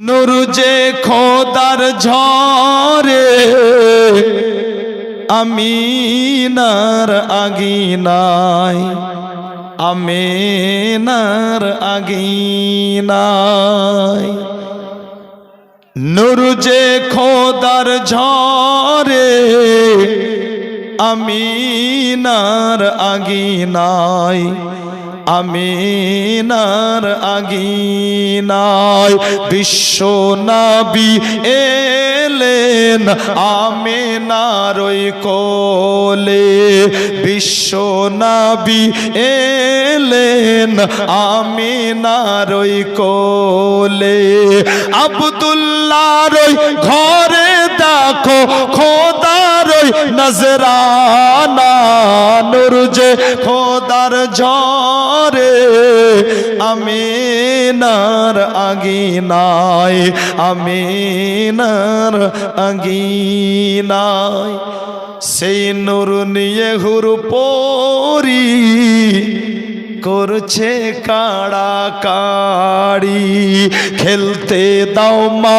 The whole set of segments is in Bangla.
নুর যে খোদার ঝরে আমিনার আগিনায় আমিনার আগিনায়। নুর যে খোদার ঝরে আমিনার আগিনায় আমিনার আগিনায় বিশ্ব নাবি এলেন আমিনার ওই কোলে বিশ্ব নাবি এলেন আমিনার ওই কোলে। আবদুল্লার ওই ঘরে দেখো, খোদার ওই নজরানা যে খোদার ঝরে আমিনার নার আমিনার আগিনায়। সেই নুর নিয়ে হুর পরি করছে কাড়া কাড়ি খেলতে দাও মা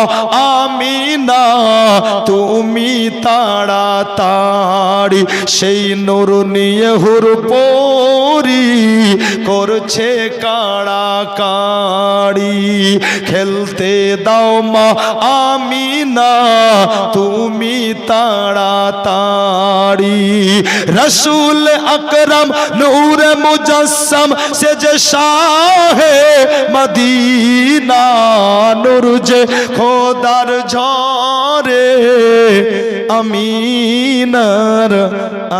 আমি না তুমি তাড়াতাড়ি। সেই নুর নিয়ে হুর পরি করছে কাড়া কাড়ি খেলতে দাও মা আমি না তুমি তাড়াতাড়ি। রসুল আকরম নূর মুজসম সে যে শাহে মদিনা নূর যে খোদার ঝরে আমিনার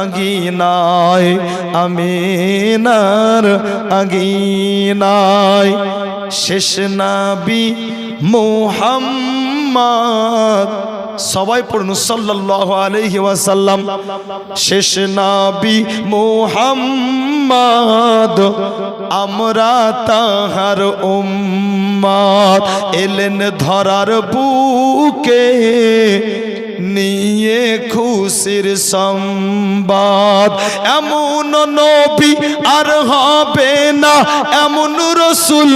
আগিনায় আমিনার আগিনায় শেষ নাবি মোহাম্মদ সবাই পড়ুন, সাল্লাল্লাহু আলাইহি ওয়াসাল্লাম। শেষ নাবি মোহাম্মদ, আমরা তাহার উম্মাদ। এলেন ধরার বুকে নিয়ে খুশির সংবাদ। এমন নবী আর হবে না, এমন রসুল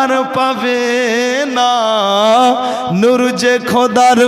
আর পাবে না। নূর যে খোদার